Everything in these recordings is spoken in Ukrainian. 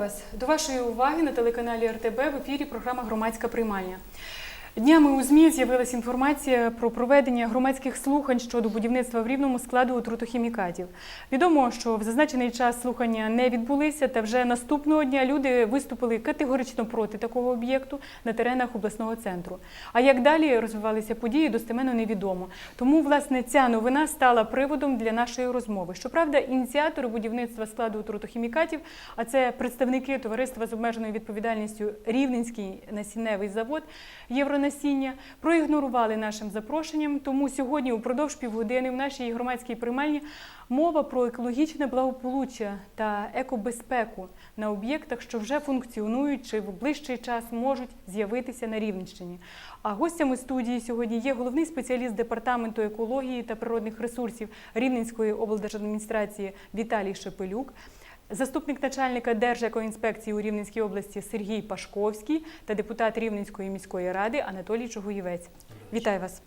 Вас! До вашої уваги на телеканалі РТБ в ефірі програма Громадська приймальня. Днями у ЗМІ з'явилася інформація про проведення громадських слухань щодо будівництва в рівному складу отрутохімікатів. Відомо, що в зазначений час слухання не відбулися, та вже наступного дня люди виступили категорично проти такого об'єкту на теренах обласного центру. А як далі розвивалися події, достеменно невідомо. Тому, власне, ця новина стала приводом для нашої розмови. Щоправда, ініціатори будівництва складу отрутохімікатів, а це представники товариства з обмеженою відповідальністю Рівненський насінневий завод Євронасіння, проігнорували нашим запрошенням. Тому сьогодні, упродовж півгодини, в нашій громадській приймальні мова про екологічне благополуччя та екобезпеку на об'єктах, що вже функціонують чи в ближчий час можуть з'явитися на Рівненщині. А гостями студії сьогодні є головний спеціаліст департаменту екології та природних ресурсів Рівненської облдержадміністрації Віталій Шепелюк. Заступник начальника Держекоінспекції у Рівненській області Сергій Пашковський та депутат Рівненської міської ради Анатолій Чогоєвець. Вітаю вас.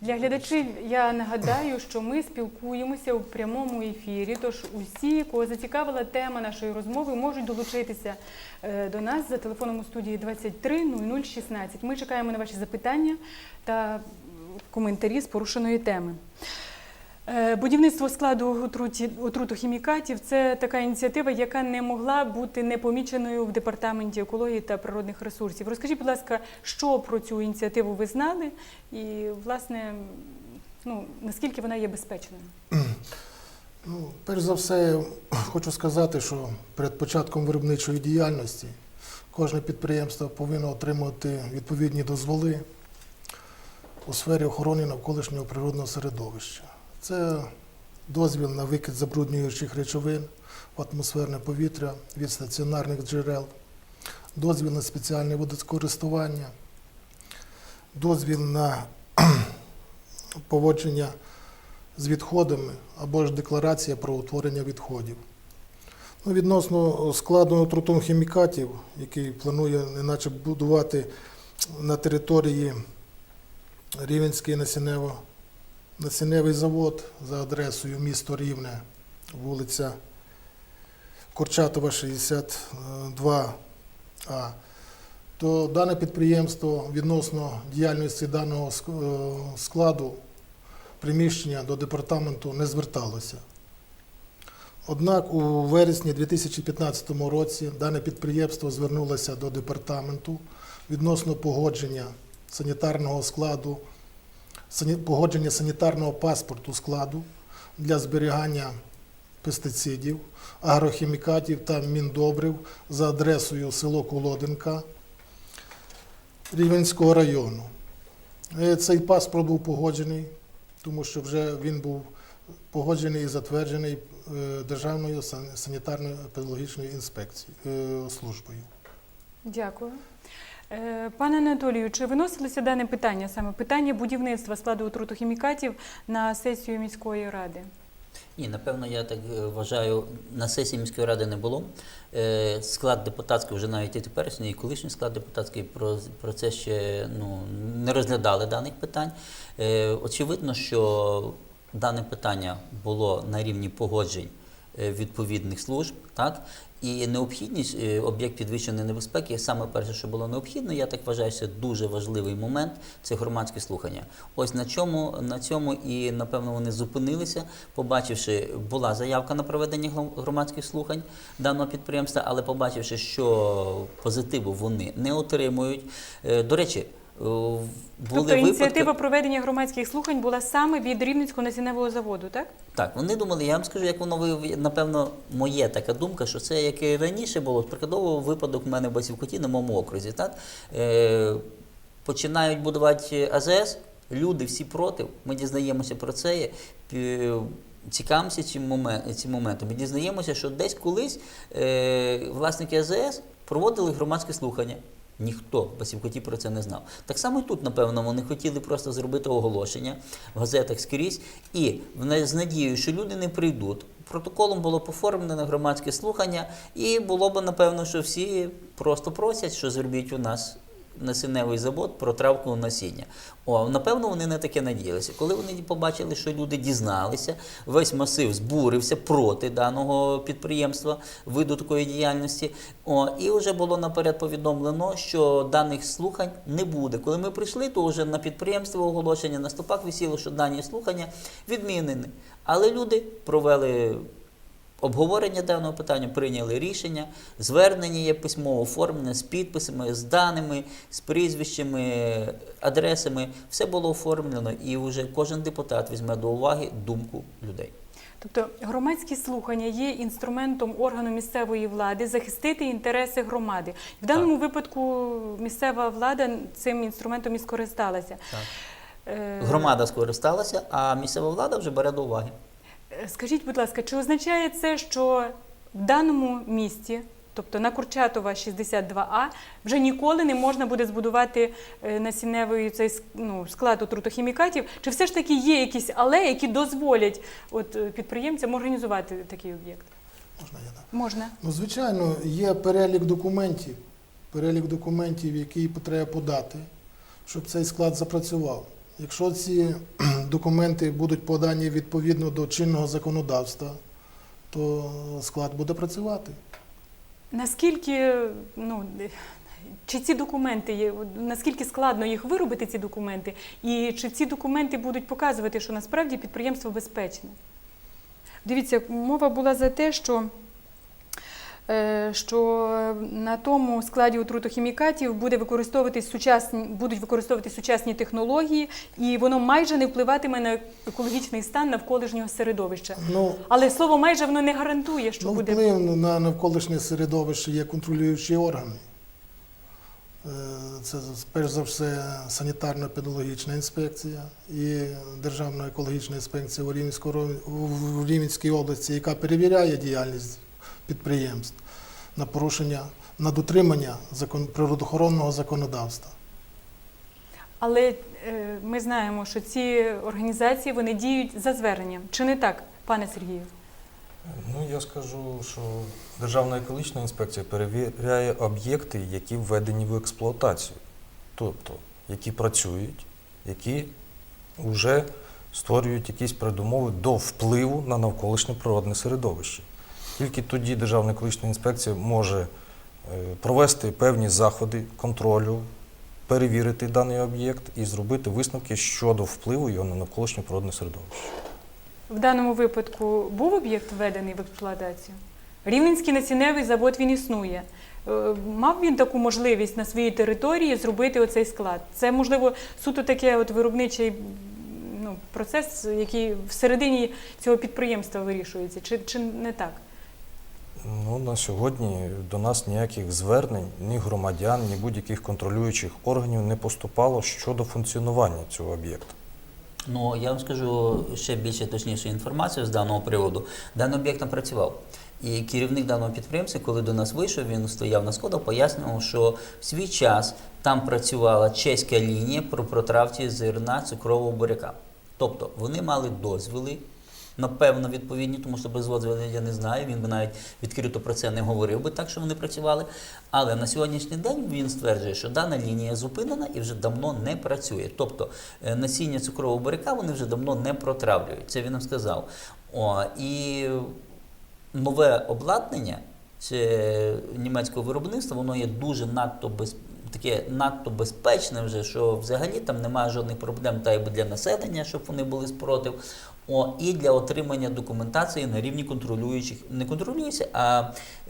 Для глядачів я нагадаю, що ми спілкуємося у прямому ефірі. Тож усі, кого зацікавила тема нашої розмови, можуть долучитися е, до нас за телефоном у студії 23 0016. Ми чекаємо на ваші запитання та коментарі з порушеної теми. Е, Будівництво складу отруті, отрутохімікатів – це така ініціатива, яка не могла бути непоміченою в департаменті екології та природних ресурсів. Розкажіть, будь ласка, що про цю ініціативу ви знали, і власне ну наскільки вона є безпечною? Ну, перш за все, хочу сказати, що перед початком виробничої діяльності кожне підприємство повинно отримати відповідні дозволи у сфері охорони навколишнього природного середовища. Це дозвіл на викид забруднюючих речовин в атмосферне повітря від стаціонарних джерел, дозвіл на спеціальне водокористування, дозвіл на поводження з відходами або ж декларація про утворення відходів. Ну, відносно складу отрутом хімікатів, який планує неначе будувати на території Рівенський насіннево, насінневий завод за адресою місто Рівне, вулиця Корчатова, 62А, то дане підприємство відносно діяльності даного е, складу приміщення до департаменту не зверталося. Однак у вересні 2015 році дане підприємство звернулося до департаменту відносно погодження санітарного складу, погодження санітарного паспорту складу для зберігання пестицидів, агрохімікатів та міндобрив за адресою село Колоденка Рівенського району. Е, Цей паспорт був погоджений тому що вже він був погоджений і затверджений е, Державною сан- санітарною педагогічною інспекцією е, службою. Дякую. Е, Пане Анатолію, чи виносилося дане питання, саме питання будівництва складу отрутохімікатів на сесію міської ради? Ні, напевно, я так е, вважаю, на сесії міської ради не було. Е, Склад депутатський, вже навіть і теперішній, і колишній склад депутатський про, про це ще ну, не розглядали даних питань. Очевидно, що дане питання було на рівні погоджень відповідних служб, так? І необхідність е, об'єкт підвищеної небезпеки, саме перше, що було необхідно, я так вважаю, що дуже важливий момент це громадські слухання. Ось на чому на цьому і напевно вони зупинилися, побачивши, була заявка на проведення громадських слухань даного підприємства, але побачивши, що позитиву вони не отримують. Е, До речі, е, були тобто випадки. ініціатива проведення громадських слухань була саме від Рівненського насінневого заводу, так? Так, вони думали, я вам скажу, як воно ви- напевно, моє така думка, що це як і раніше було. Прикладово випадок в мене в Басівкоті на моєму окрузі. Так? Е, починають будувати АЗС, люди всі проти. Ми дізнаємося про це. пі- Цікавимося цим моментом. Ми дізнаємося, що десь колись е, власники АЗС проводили громадське слухання. Ніхто в Басівкоті про це не знав. Так само і тут, напевно, вони хотіли просто зробити оголошення в газетах скрізь, і з надією, що люди не прийдуть. Протоколом було поформлене громадське слухання, і було б напевно, що всі просто просять, що зробіть у нас насінневий завод про травку насіння. О, напевно, вони на таке надіялися. Коли вони побачили, що люди дізналися, весь масив збурився проти даного підприємства, виду такої діяльності. О, і вже було наперед повідомлено, що даних слухань не буде. Коли ми прийшли, то вже на підприємство оголошення на стопах висіло, що дані слухання відмінені. Але люди провели обговорення даного питання, прийняли рішення. Звернення є письмово оформлене з підписами, з даними, з прізвищами, адресами. Все було оформлено, і вже кожен депутат візьме до уваги думку людей. Тобто громадські слухання є інструментом органу місцевої влади захистити інтереси громади. В даному випадку місцева влада цим інструментом і скористалася. Так. Е, Громада скористалася, а місцева влада вже бере до уваги. Скажіть, будь ласка, чи означає це, що в даному місті, тобто на Курчатова 62А, вже ніколи не можна буде збудувати е, насінневий цей ну, склад отрутохімікатів? Чи все ж таки є якісь алеї, які дозволять от, е, підприємцям організувати такий об'єкт? Можна я так? Можна. Ну, звичайно, є перелік документів, перелік документів, які треба подати, щоб цей склад запрацював. Якщо ці документи будуть подані відповідно до чинного законодавства, то склад буде працювати. Наскільки ну, чи ці документи є, наскільки складно їх виробити, ці документи, і чи ці документи будуть показувати, що насправді підприємство безпечне? Дивіться, мова була за те, що, що на тому складі отрутохімікатів буде використовуватись сучасні, будуть використовувати сучасні технології, і воно майже не впливатиме на екологічний стан навколишнього середовища. Ну, Але слово майже воно не гарантує, що ну буде. вплив на навколишнє середовище є контролюючі органи. Е, Це перш за все санітарно-педагогічна інспекція і Державна екологічна інспекція у Рівненській області, яка перевіряє діяльність підприємств на порушення, на дотримання закон, природоохоронного законодавства. Але е, ми знаємо, що ці організації вони діють за зверненням. Чи не так, пане Сергію? Ну, я скажу, що Державна екологічна інспекція перевіряє об'єкти, які введені в експлуатацію, тобто які працюють, які вже створюють якісь передумови до впливу на навколишнє природне середовище. Тільки тоді Державна екологічна інспекція може е, провести певні заходи контролю, перевірити даний об'єкт і зробити висновки щодо впливу його на навколишнє природне середовище. В даному випадку був об'єкт введений в експлуатацію? Рівненський насінневий завод він існує. Е, Мав він таку можливість на своїй території зробити оцей склад? Це, можливо, суто таке от виробничий ну, процес, який всередині цього підприємства вирішується, чи, чи не так? Ну, на сьогодні до нас ніяких звернень, ні громадян, ні будь-яких контролюючих органів не поступало щодо функціонування цього об'єкта. Ну, я вам скажу ще більше точнішу інформацію з даного приводу. Даний об'єкт там працював. І керівник даного підприємства, коли до нас вийшов, він стояв на сходах, пояснював, що в свій час там працювала чеська лінія про протравці зерна цукрового буряка. Тобто вони мали дозвіли, напевно, відповідні, тому що без дозволу я не знаю. Він би навіть відкрито про це не говорив би так, що вони працювали. Але на сьогоднішній день він стверджує, що дана лінія зупинена і вже давно не працює. Тобто е, насіння цукрового буряка вони вже давно не протравлюють. Це він нам сказав. О, і нове обладнання німецького виробництва, воно є дуже надто без. Таке надто безпечне вже, що взагалі там немає жодних проблем та й для населення, щоб вони були спротив. О, і для отримання документації на рівні контролюючих, не контролюються, а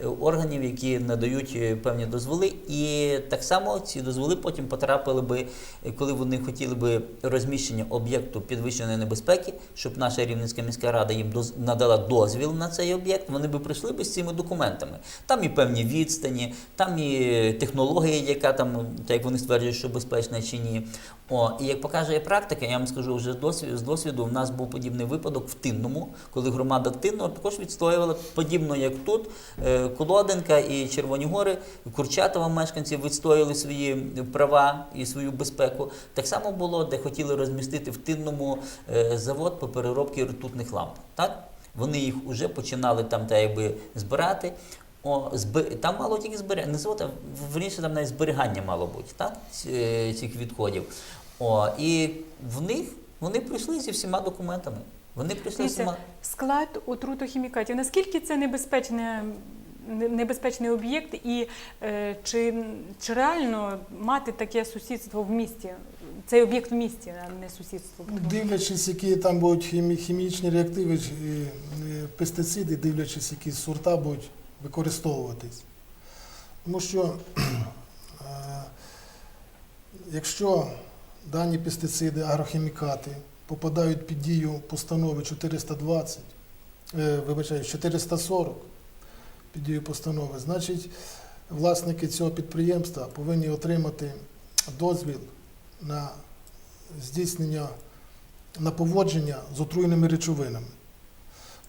е, органів, які надають е, певні дозволи. І так само ці дозволи потім потрапили би, е, коли вони хотіли би розміщення об'єкту підвищеної небезпеки, щоб наша Рівненська міська рада їм доз- надала дозвіл на цей об'єкт, вони би прийшли би з цими документами. Там і певні відстані, там і технологія, яка там, як вони стверджують, що безпечна чи ні. О, і як показує практика, я вам скажу вже з досвіду, в нас був подібний випадок в Тинному, коли громада Тинного також відстоювала подібно, як тут. е, Колоденка і Червоні Гори, Курчатова мешканці відстояли свої права і свою безпеку. Так само було, де хотіли розмістити в Тинному е, завод по переробці ртутних ламп. Так? Вони їх вже починали там та якби збирати. О, збе- там мало тільки зберігання, не завод, а верніше там навіть зберігання мало бути, так? е, Цих відходів. О, і в них вони прийшли зі всіма документами. Вони прийшли з Дивіться, всіма. склад отрутохімікатів. Наскільки це небезпечне, небезпечний об'єкт, і е, чи, чи реально мати таке сусідство в місті? Цей об'єкт в місті, а не сусідство. Дивлячись, які там будуть хімі- хімічні реактиви чи, е, пестициди, дивлячись, які сорта будуть використовуватись. Тому що е, якщо дані пестициди, агрохімікати попадають під дію постанови 420, е, вибачаю, 440 під дію постанови, значить власники цього підприємства повинні отримати дозвіл на здійснення на поводження з отруєними речовинами.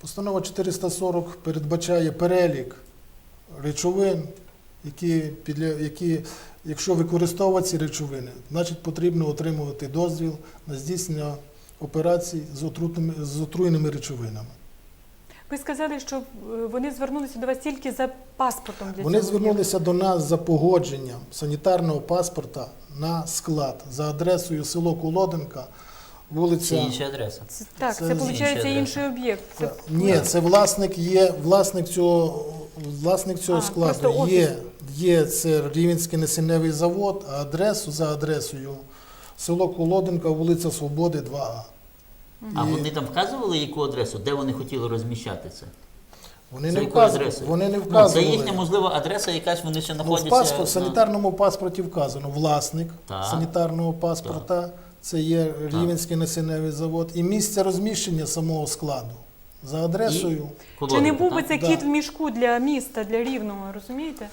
Постанова 440 передбачає перелік речовин, які, які якщо використовувати ці речовини, значить потрібно отримувати дозвіл на здійснення операцій з, отрутними, з отруєними речовинами. Ви сказали, що е, вони звернулися до вас тільки за паспортом для Вони цього звернулися до нас за погодженням санітарного паспорта на склад за адресою село Колоденка, вулиця. Це інша адреса. Це- Так, Це це, виходить інший об'єкт. Це Ні, це власник є власник цього власник цього А, складу. Є, є це Рівенський насінневий завод, а адресу за адресою село Колоденка, вулиця Свободи, 2А. А І вони там вказували яку адресу, де вони хотіли розміщати це? вони не якою вказували. адресою? Вони не Ну, це вказували. їхня можлива адреса, якась вони ще Ну, в знаходяться. паспорт, на- санітарному паспорті вказано власник Так. санітарного паспорта. Це є Рівенський насінневий завод і місце розміщення самого складу за адресою. Чи не був би так? це Да. кіт в мішку для міста, для рівного, розумієте?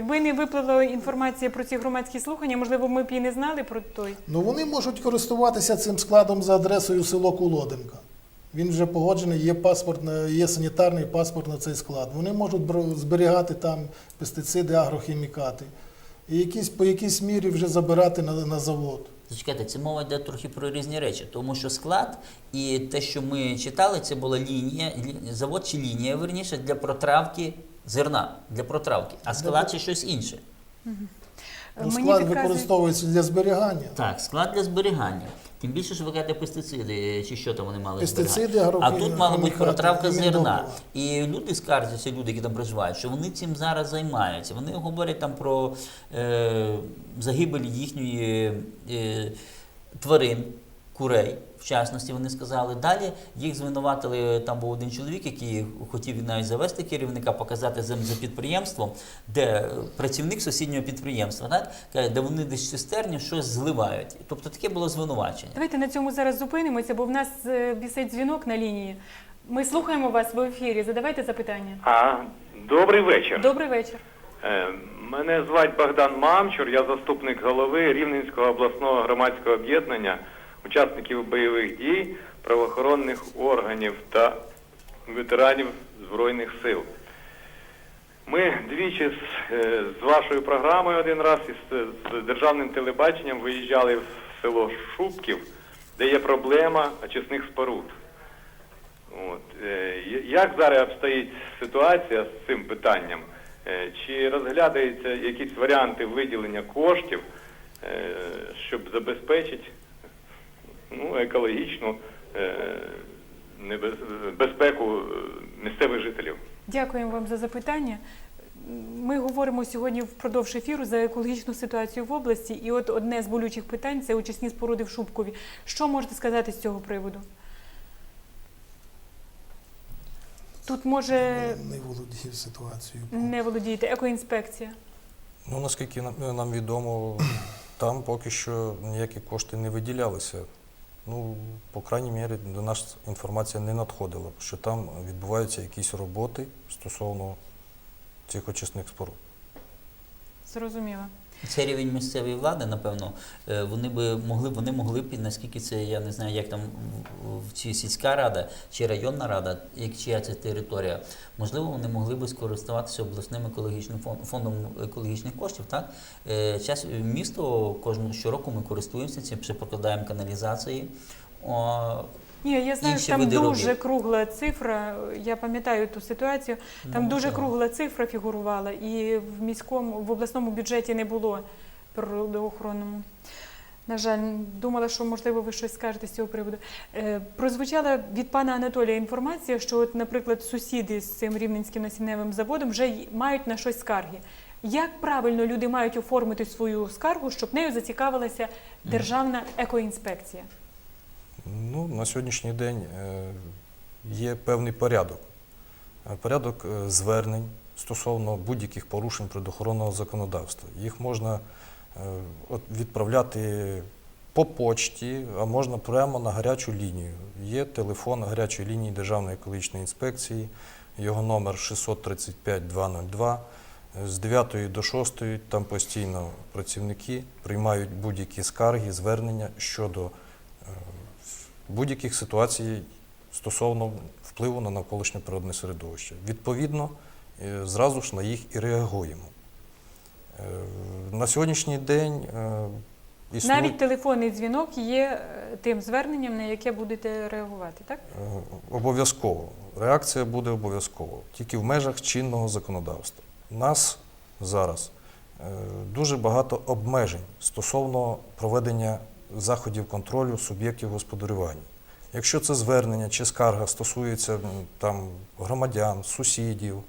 Якби не виплила інформація про ці громадські слухання, можливо, ми б і не знали про той. Ну вони можуть користуватися цим складом за адресою село Колоденка. Він вже погоджений, є паспорт, є санітарний паспорт на цей склад. Вони можуть зберігати там пестициди, агрохімікати. І якісь, по якійсь мірі вже забирати на, на завод. Зачекайте, це мова йде трохи про різні речі, тому що склад і те, що ми читали, це була лінія, лі- завод чи лінія, верніше, для протравки зерна, для протравки, а склад це щось інше. Ну, Мені склад підказують- використовується для зберігання. Так, склад для зберігання. Тим більше, що ви кажете пестициди, чи що там вони мали Пестициди, зберігати. А тут мала бути протравка зерна. І люди скаржаться, люди, які там проживають, що вони цим зараз займаються. Вони говорять там про е, загибель їхньої е, тварин, курей. В частності вони сказали. Далі їх звинуватили. Там був один чоловік, який хотів навіть завести керівника, показати за, за підприємством, де е, працівник сусіднього підприємства, так де вони десь в цистерні щось зливають. Тобто таке було звинувачення. Давайте на цьому зараз зупинимося, бо в нас е, вісить дзвінок на лінії. Ми слухаємо вас в ефірі. Задавайте запитання. А, добрий вечір. Добрий вечір. Е, Мене звать Богдан Мамчур, я заступник голови Рівненського обласного громадського об'єднання учасників бойових дій, правоохоронних органів та ветеранів Збройних сил. Ми двічі з, е, з вашою програмою один раз із з державним телебаченням виїжджали в село Шубків, де є проблема очисних споруд. От. е, Як зараз обстоїть ситуація з цим питанням? Е, Чи розглядаються якісь варіанти виділення коштів, щоб забезпечити ну, екологічну е, безпеку е, місцевих жителів? Дякуємо вам за запитання. Ми говоримо сьогодні впродовж ефіру за екологічну ситуацію в області. І от одне з болючих питань це очисні споруди в Шубкові. Що можете сказати з цього приводу? Тут може Не володію ситуацією. не володієте екоінспекція. Ну, наскільки нам, нам відомо, там поки що ніякі кошти не виділялися. Ну, по крайній мірі, до нас інформація не надходила, що там відбуваються якісь роботи стосовно цих очисних споруд. Зрозуміло. Це рівень місцевої влади, напевно, е, вони би могли, вони могли б, наскільки це, я не знаю, як там в- чи сільська рада, чи районна рада, як чия це територія, можливо, вони могли би скористуватися обласним екологічним фон- фондом екологічних коштів. Так? Е, Час, місто кожного щороку ми користуємося цим, ще прокладаємо каналізації. Ні, я знаю, що там дуже робіт. кругла цифра. Я пам'ятаю ту ситуацію. Там Ну, дуже так. кругла цифра фігурувала, і в міському, в обласному бюджеті не було природоохоронному. На жаль, думала, що можливо ви щось скажете з цього приводу. Е, прозвучала від пана Анатолія інформація, що, от, наприклад, сусіди з цим рівненським насінневим заводом вже мають на щось скарги. Як правильно люди мають оформити свою скаргу, щоб нею зацікавилася Державна екоінспекція? Ну, на сьогоднішній день е, є певний порядок. Е, Порядок е, звернень стосовно будь-яких порушень природоохоронного законодавства. Їх можна відправляти по почті, а можна прямо на гарячу лінію. Є телефон гарячої лінії Державної екологічної інспекції, його номер 635 202. З 9 до 6 там постійно працівники приймають будь-які скарги, звернення щодо будь-яких ситуацій стосовно впливу на навколишнє природне середовище. Відповідно, е, зразу ж на їх і реагуємо. Е, На сьогоднішній день е, існує Навіть телефонний дзвінок є тим зверненням, на яке будете реагувати, так? Обов'язково. Реакція буде обов'язково, тільки в межах чинного законодавства. Нас зараз дуже багато обмежень стосовно проведення заходів контролю суб'єктів господарювання. Якщо це звернення чи скарга стосується там, громадян, сусідів,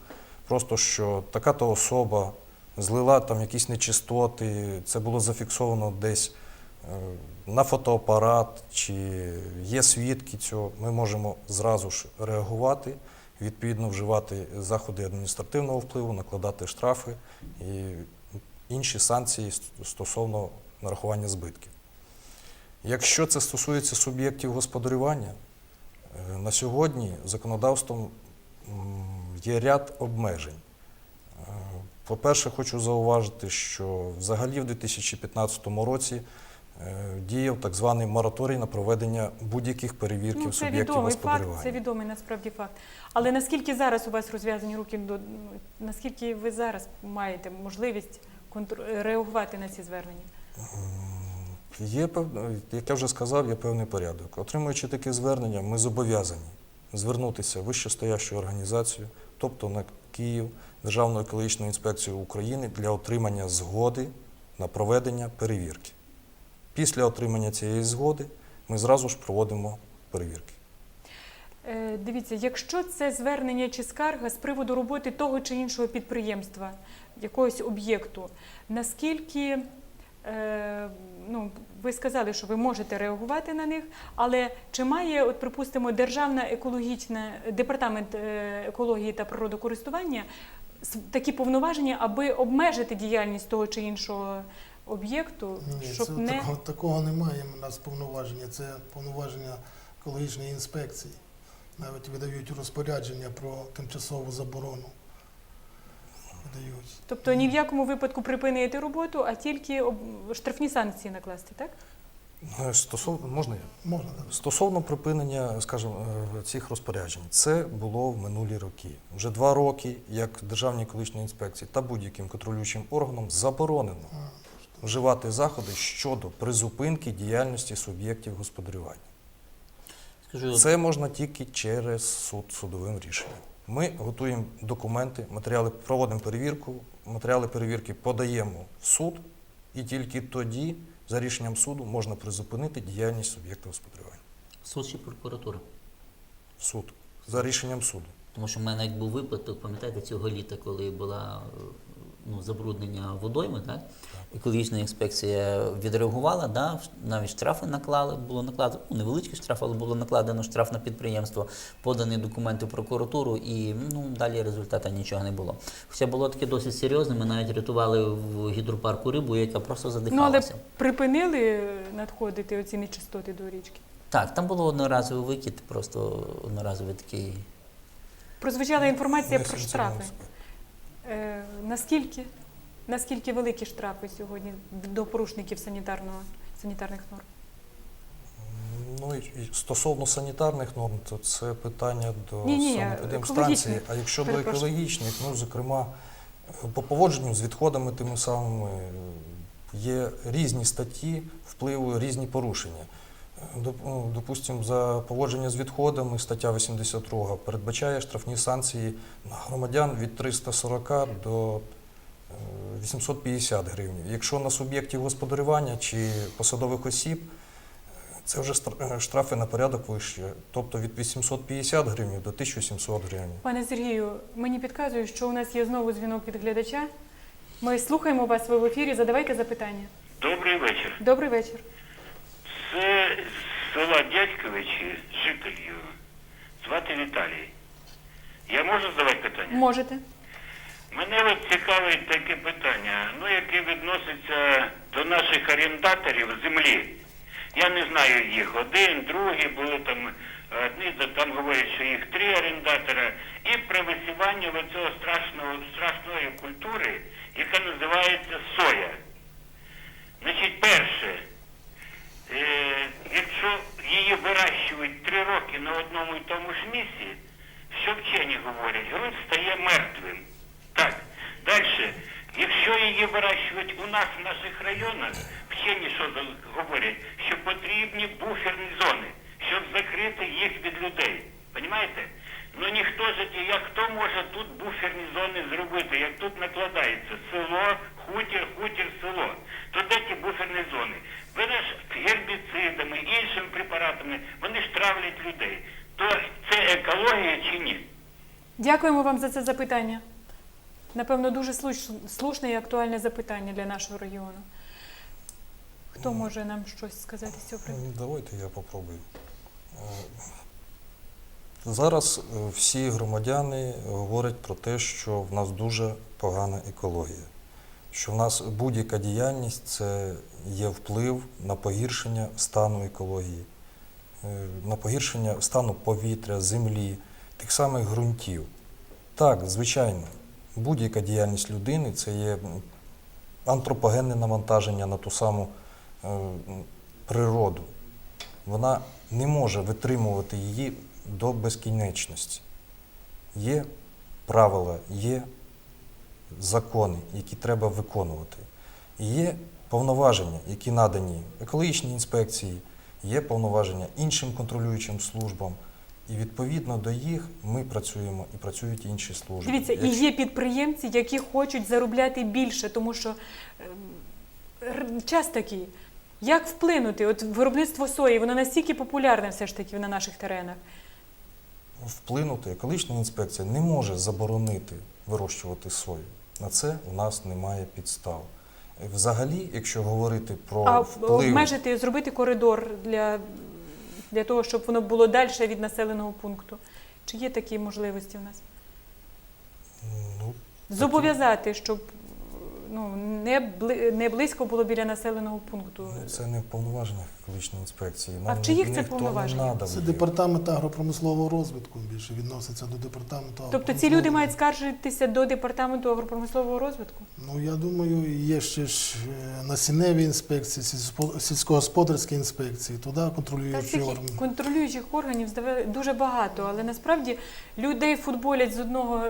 просто що така-то особа злила там якісь нечистоти, це було зафіксовано десь е, на фотоапарат, чи є свідки цього, ми можемо зразу ж реагувати, відповідно вживати заходи адміністративного впливу, накладати штрафи і інші санкції стосовно нарахування збитків. Якщо це стосується суб'єктів господарювання, е, на сьогодні законодавством є ряд обмежень. Е, По-перше, хочу зауважити, що взагалі в 2015 році е, діяв так званий мораторій на проведення будь-яких перевірків Ну, суб'єктів відомий факт, господарювання. це відомий насправді факт. Але наскільки зараз у вас розв'язані руки до ну, наскільки ви зараз маєте можливість реагувати на ці звернення? Є як я вже сказав, є певний порядок. Отримуючи таке звернення, ми зобов'язані звернутися в вищестоящу організацію, тобто на Київ, Державну екологічну інспекцію України для отримання згоди на проведення перевірки. Після отримання цієї згоди ми зразу ж проводимо перевірки. Е, Дивіться, якщо це звернення чи скарга з приводу роботи того чи іншого підприємства, якогось об'єкту, наскільки е, ну, ви сказали, що ви можете реагувати на них, але чи має, от припустимо, Державна екологічна департамент е, екології та природокористування такі повноваження, аби обмежити діяльність того чи іншого об'єкту, Ні, щоб це, не такого, такого немає у нас повноваження. Це повноваження екологічної інспекції. Навіть видають розпорядження про тимчасову заборону. Видають. тобто ні в якому випадку припинити роботу, а тільки об- штрафні санкції накласти, так? Е, Стосовно можна я? Можна так. Стосовно припинення, скажімо, е, цих розпоряджень, це було в минулі роки. Вже два роки, як Державній екологічній інспекції та будь-яким контролюючим органам заборонено А, вживати заходи щодо призупинки діяльності суб'єктів господарювання. Скажу, Це можна тільки через суд судовим рішенням. Ми готуємо документи, матеріали, проводимо перевірку, матеріали перевірки подаємо в суд, і тільки тоді, за рішенням суду, можна призупинити діяльність суб'єкта господарювання. суд чи прокуратура. Суд. За рішенням суду. Тому що в мене навіть був випадок, пам'ятаєте, цього літа, коли була е, ну, забруднення водойми, так? екологічна інспекція відреагувала, да? навіть штрафи наклали, було накладено, ну, невеличкий штраф, але було накладено штраф на підприємство, подані документи в прокуратуру, і ну, далі результату нічого не було. Хоча було таке досить серйозне, ми навіть рятували в гідропарку рибу, яка просто Ну але припинили надходити оці нечистоти до річки. Так, там було одноразовий викид, просто одноразовий такий. Прозвучала інформація Не про штрафи. Е, наскільки, наскільки великі штрафи сьогодні до порушників санітарного, санітарних норм? Ну і стосовно санітарних норм, то це питання до Ні-ні, санепідемстанції. А якщо до екологічних, ну зокрема, по поводженню з відходами тими самими є різні статті впливу, різні порушення. Ну, Допустимо, за поводження з відходами стаття 82 передбачає штрафні санкції на громадян від 340 до е, 850 гривень. Якщо на суб'єктів господарювання чи посадових осіб, е, це вже е, штрафи на порядок вище, тобто від 850 гривень до 1700 гривень. Пане Сергію, мені підказують, що у нас є знову дзвінок від глядача. Ми слухаємо вас ви в ефірі. Задавайте запитання. Добрий вечір. Добрий вечір. Це з села Дядьковичі, жителів. Звати Віталій. Я можу задавати питання? Можете. Мене от цікавить таке питання, ну яке відноситься до наших орендаторів землі. Я не знаю їх один, другий, були там одні, там говорять, що їх три орендатора. І про висівання цього страшного страшної культури, яка називається соя. Значить, перше, е, якщо її вирощують три роки на одному і тому ж місці, що вчені говорять, ґрунт стає мертвим. Так. Далі, якщо її вирощують у нас в наших районах, вчені що говорять, що потрібні буферні зони, щоб закрити їх від людей. Понімаєте? Ну ніхто ж, як хто може тут буферні зони зробити, як тут накладається село, хутір, хутір, село. То де ті буферні зони? Ж гербіцидами, іншими препаратами, вони ж травлять людей. То це екологія чи ні? Дякуємо вам за це запитання. Напевно, дуже слушне і актуальне запитання для нашого регіону. Хто може нам щось сказати з цього приводу? Ну, Давайте я попробую. Е, Зараз е, всі громадяни говорять про те, що в нас дуже погана екологія, що в нас будь-яка діяльність це є вплив на погіршення стану екології, е, на погіршення стану повітря, землі, тих самих ґрунтів. Так, звичайно, будь-яка діяльність людини це є антропогенне навантаження на ту саму е, природу. Вона не може витримувати її до безкінечності. Є правила, є закони, які треба виконувати. І є повноваження, які надані екологічній інспекції, є повноваження іншим контролюючим службам. І відповідно до їх ми працюємо і працюють інші служби. Дивіться, і є підприємці, які хочуть заробляти більше, тому що ем, час такий. Як вплинути? От виробництво сої, воно настільки популярне все ж таки на наших теренах. вплинути, екологічна інспекція не може заборонити вирощувати сою. На це у нас немає підстав. Е, Взагалі, якщо говорити про А вплив, обмежити, зробити коридор для, для того, щоб воно було далі від населеного пункту. Чи є такі можливості в нас? ну, Зобов'язати, щоб ну, не, бли, не близько було біля населеного пункту. ну, це не в повноваженнях екологічної інспекції. А в Нам чиїх це повноваження? Це департамент агропромислового розвитку більше відноситься до департаменту. Тобто ці люди мають скаржитися до департаменту агропромислового розвитку? Ну я думаю, є ще ж е, насінневі інспекції, сільсько- сільськогосподарські інспекції, туди контролюючі органи. контролюючих органів здавали дуже багато, але насправді людей футболять з одного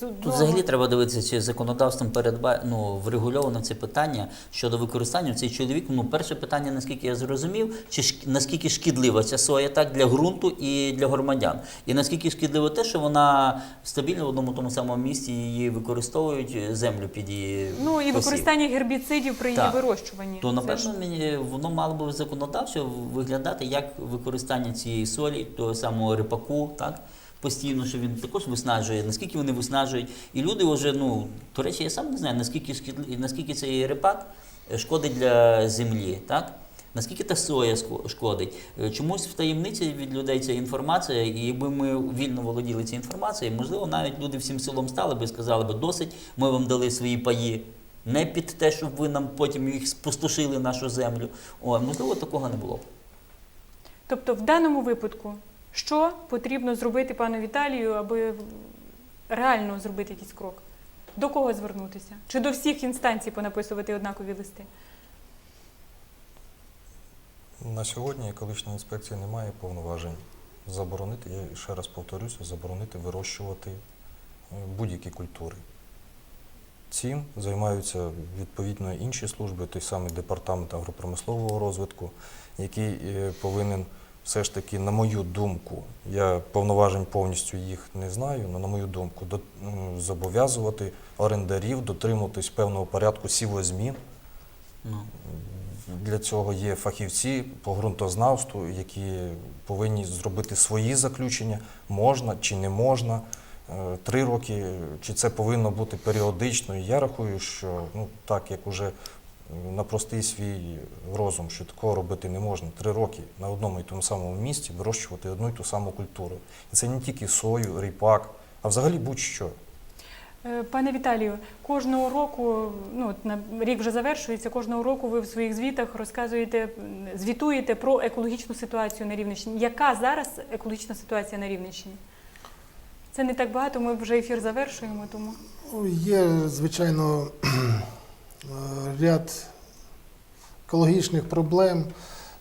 з одного. Тут взагалі треба дивитися, чи законодавством передба... ну, врегульовано це питання щодо використання цей чоловік. Ну, перше питання, наскільки я зрозумів, чи наскільки шкідлива ця соя так для ґрунту і для громадян. І наскільки шкідливо те, що вона стабільно в одному тому самому місці її використовують землю під її Ну і посів. використання гербіцидів при її Так. вирощуванні. То напевно мені воно мало би законодавчо виглядати як використання цієї солі, того самого рипаку, так? Постійно, що він також виснажує, наскільки вони виснажують. І люди вже, ну, до речі, я сам не знаю, наскільки наскільки цей рипак е, шкодить для землі, так? Наскільки та соя шкодить? Е, Чомусь в таємниці від людей ця інформація, і якби ми вільно володіли цією інформацією, можливо, навіть люди всім селом стали би і сказали би, досить, ми вам дали свої паї, не під те, щоб ви нам потім їх спустошили нашу землю. О, можливо, такого не було. б. Тобто, в даному випадку, що потрібно зробити пану Віталію, аби реально зробити якийсь крок? До кого звернутися? Чи до всіх інстанцій понаписувати однакові листи? На сьогодні екологічна інспекція не має повноважень заборонити, я ще раз повторюся, заборонити вирощувати е, будь-які культури. цим займаються відповідно інші служби, той самий департамент агропромислового розвитку, який е, повинен все ж таки, на мою думку, я повноважень повністю їх не знаю, але на мою думку, зобов'язувати орендарів дотримуватись певного порядку сівозмін. Ну, Для цього є фахівці по ґрунтознавству, які повинні зробити свої заключення, можна чи не можна. е, Три роки, чи це повинно бути періодично. Я рахую, що ну, так як уже на простий свій розум, що такого робити не можна. Три роки на одному і тому самому місці вирощувати одну і ту саму культуру. І це не тільки сою, ріпак, а взагалі будь-що. Е, Пане Віталію, кожного року, ну на рік вже завершується. Кожного року ви в своїх звітах розказуєте, звітуєте про екологічну ситуацію на Рівненщині. Яка зараз екологічна ситуація на Рівненщині? Це не так багато. Ми вже ефір завершуємо, тому Ну, Є, звичайно, е, ряд екологічних проблем.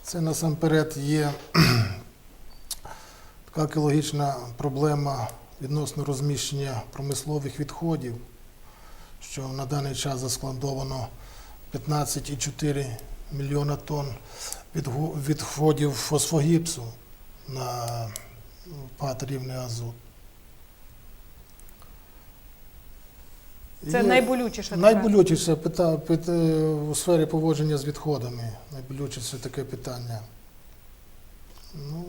Це насамперед є така екологічна проблема відносно розміщення промислових відходів, що на даний час заскладовано 15,4 мільйона тонн відходів фосфогіпсу на пад рівний азот. це найболючіше. Найболючіше пита, пит, е, у сфері поводження з відходами. Найболючіше таке питання. Ну,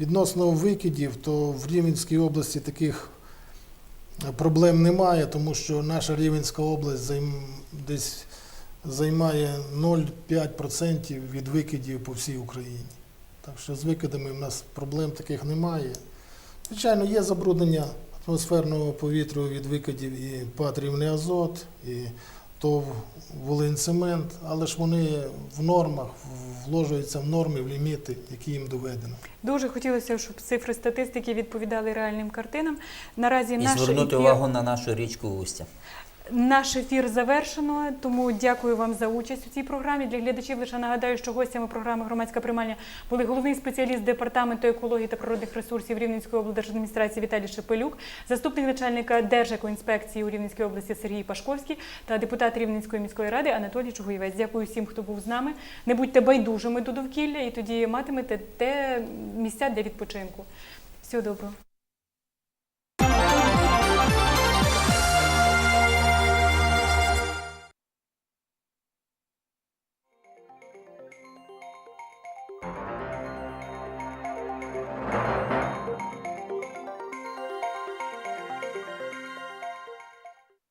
відносно викидів, то в Рівненській області таких проблем немає, тому що наша Рівненська область десь займає 0,5% від викидів по всій Україні. Так що з викидами в нас проблем таких немає. Звичайно, є забруднення атмосферного повітря від викидів і пад рівний азот, і ТОВ Волинцемент, але ж вони в нормах, вложуються в норми, в ліміти, які їм доведено. Дуже хотілося, щоб цифри статистики відповідали реальним картинам. Наразі і наш звернути ефір, увагу на нашу річку Устя. Наш ефір завершено. Тому дякую вам за участь у цій програмі. Для глядачів лише нагадаю, що гостями програми Громадська приймальня були головний спеціаліст департаменту екології та природних ресурсів Рівненської облдержадміністрації Віталій Шепелюк, заступник начальника Держекоінспекції у Рівненській області Сергій Пашковський та депутат Рівненської міської ради Анатолій Чугуєвець. Дякую всім, хто був з нами. Не будьте байдужими до довкілля, і тоді матимете те місця для відпочинку. Всього доброго.